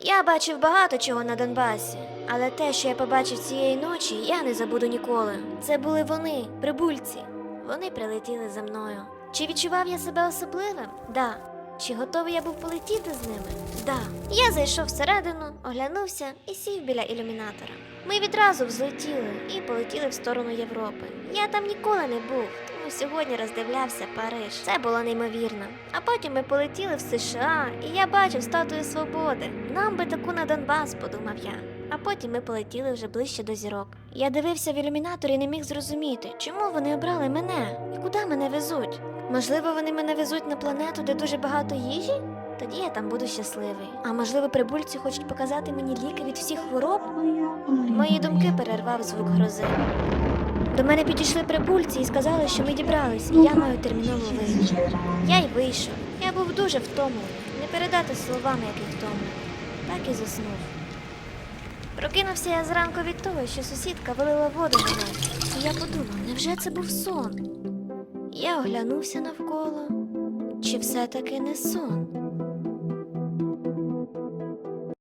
Я бачив багато чого на Донбасі, але те, що я побачив цієї ночі, я не забуду ніколи. Це були вони, прибульці. Вони прилетіли за мною. Чи відчував я себе особливим? Да. Чи готовий я був полетіти з ними? Да. Я зайшов всередину, оглянувся і сів біля ілюмінатора. Ми відразу взлетіли і полетіли в сторону Європи. Я там ніколи не був, тому сьогодні роздивлявся Париж. Це було неймовірно. А потім ми полетіли в США, і я бачив статую свободи. Нам би таку на Донбас, подумав я. А потім ми полетіли вже ближче до зірок. Я дивився в ілюмінатор і не міг зрозуміти, чому вони обрали мене і куди мене везуть. Можливо, вони мене везуть на планету, де дуже багато їжі? Тоді я там буду щасливий. А можливо, прибульці хочуть показати мені ліки від всіх хвороб? Мої думки перервав звук грози. До мене підійшли прибульці і сказали, що ми дібрались, і я маю терміново вийти. Я й вийшов. Я був дуже втомлений, не передати словами, який втомлений. Так і заснув. Прокинувся я зранку від того, що сусідка вилила воду на нас. І я подумав, невже це був сон? Я оглянувся навколо. Чи все-таки не сон?